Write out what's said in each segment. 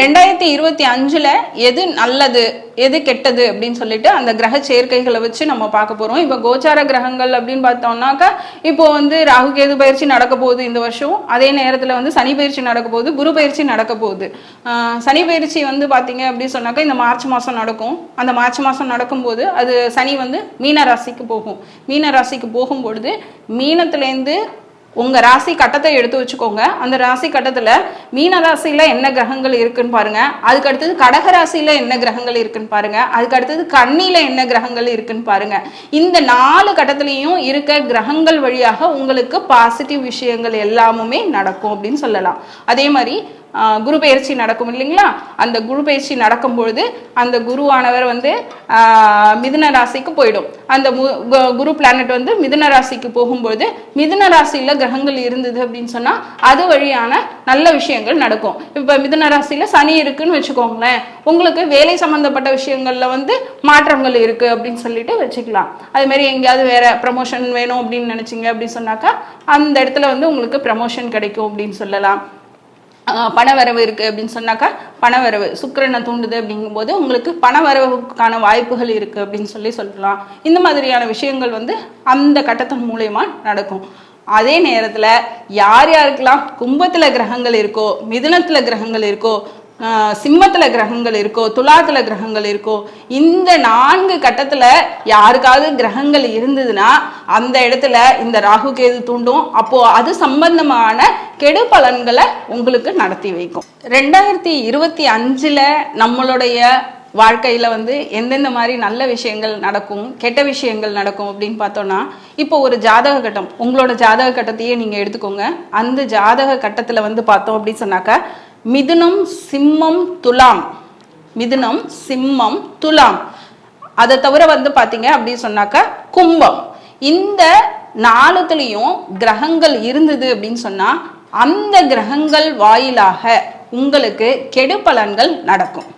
ரெண்டாயிரத்தி இருபத்தி அஞ்சுல எது நல்லது எது கெட்டது அப்படின்னு சொல்லிட்டு அந்த கிரக சேர்க்கைகளை வச்சு நம்ம பார்க்க போறோம். இப்போ கோச்சார கிரகங்கள் அப்படின்னு பார்த்தோம்னாக்கா இப்போ வந்து ராகு கேது பயிற்சி நடக்க போகுது இந்த வருஷம். அதே நேரத்தில் வந்து சனி பயிற்சி நடக்க போகுது குரு பயிற்சி நடக்க போகுது. சனி பயிற்சி வந்து பார்த்தீங்க அப்படின்னு சொன்னாக்கா இந்த மார்ச் மாதம் நடக்கும். அந்த மார்ச் மாதம் நடக்கும்போது அது சனி வந்து மீன ராசிக்கு போகும். மீன ராசிக்கு போகும் பொழுது மீனத்துலேருந்து உங்க ராசி கட்டத்தை எடுத்து வச்சுக்கோங்க. அந்த ராசி கட்டத்துல மீன ராசியில என்ன கிரகங்கள் இருக்குன்னு பாருங்க. அதுக்கு அடுத்தது கடக ராசியில என்ன கிரகங்கள் இருக்குன்னு பாருங்க. அதுக்கு அடுத்தது கண்ணியில் என்ன கிரகங்கள் இருக்குன்னு பாருங்க. இந்த நாலு கட்டத்திலையும் இருக்க கிரகங்கள் வழியாக உங்களுக்கு பாசிட்டிவ் விஷயங்கள் எல்லாமுமே நடக்கும் அப்படின்னு சொல்லலாம். அதே மாதிரி குரு பயிற்சி நடக்கும் இல்லைங்களா? அந்த குரு பயிற்சி நடக்கும் பொழுது அந்த குருவானவர் வந்து மிதுன ராசிக்கு போயிடும். அந்த மு- கு- குரு பிளானட் வந்து மிதுன ராசிக்கு போகும்பொழுது மிதுன ராசியில கிரகங்கள் இருந்தது அப்படின்னு சொன்னா அது வழியான நல்ல விஷயங்கள் நடக்கும். இப்ப மிதுன ராசியில சனி இருக்குன்னு வச்சுக்கோங்களேன். உங்களுக்கு வேலை சம்பந்தப்பட்ட விஷயங்கள்ல வந்து மாற்றங்கள் இருக்கு அப்படின்னு சொல்லிட்டு வச்சுக்கலாம். அது மாதிரி எங்கேயாவது வேற ப்ரமோஷன் வேணும் அப்படின்னு நினைச்சீங்க அப்படின்னு சொன்னாக்கா அந்த இடத்துல வந்து உங்களுக்கு ப்ரமோஷன் கிடைக்கும் அப்படின்னு சொல்லலாம். பணவரவு இருக்குது அப்படின்னு சொன்னாக்கா பணவரவு சுக்கிரனை தூண்டுது அப்படிங்கும்போது உங்களுக்கு பணவரவுக்கான வாய்ப்புகள் இருக்குது அப்படின்னு சொல்லி சொல்லலாம். இந்த மாதிரியான விஷயங்கள் வந்து அந்த கட்டத்தின் மூலயமா நடக்கும். அதே நேரத்தில் யார் யாருக்கெல்லாம் கும்பத்தில் கிரகங்கள் இருக்கோ மிதுனத்தில் கிரகங்கள் இருக்கோ சிம்மத்தில் கிரகங்கள் இருக்கோ துலாத்துல கிரகங்கள் இருக்கோ இந்த நான்கு கட்டத்தில் யாருக்காவது கிரகங்கள் இருந்ததுன்னா அந்த இடத்துல இந்த ராகு கேது தூண்டும். அப்போ அது சம்பந்தமான கெடு பலன்களை உங்களுக்கு நடத்தி வைக்கும். ரெண்டாயிரத்தி இருபத்தி அஞ்சில் நம்மளுடைய வாழ்க்கையில் வந்து எந்தெந்த மாதிரி நல்ல விஷயங்கள் நடக்கும் கெட்ட விஷயங்கள் நடக்கும் அப்படின்னு பார்த்தோன்னா இப்போ ஒரு ஜாதக கட்டம். உங்களோட ஜாதக கட்டத்தையே நீங்கள் எடுத்துக்கோங்க. அந்த ஜாதக கட்டத்தில் வந்து பார்த்தோம் அப்படின்னு சொன்னாக்கா மிதுனம் சிம்மம் துலாம். மிதுனம் சிம்மம் துலாம். அதை தவிர வந்து பார்த்தீங்க அப்படின்னு சொன்னாக்கா கும்பம். இந்த நாலுத்துலேயும் கிரகங்கள் இருந்தது அப்படின்னு சொன்னா அந்த கிரகங்கள் வாயிலாக உங்களுக்கு கெடு பலன்கள் நடக்கும்.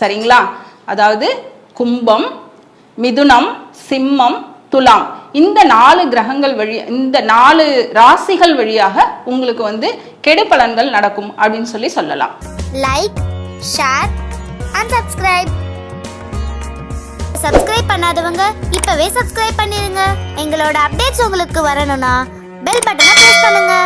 சரிங்களா? அதாவது கும்பம் மிதுனம் சிம்மம் துலாம். இந்த நாலு கிரகங்கள் வழி இந்த நாலு ராசிகள் வழியாக உங்களுக்கு வந்து கெடு பலன்கள் நடக்கும் அப்படின்னு சொல்லி சொல்லலாம். Like share and subscribe subscribe பண்ணாதவங்க இப்பவே சப்ஸ்கிரைப் பண்ணிருங்க. எங்களோட அப்டேட்ஸ் உங்களுக்கு வரணும்னா பெல் பட்டனை பிரஸ் பண்ணுங்க.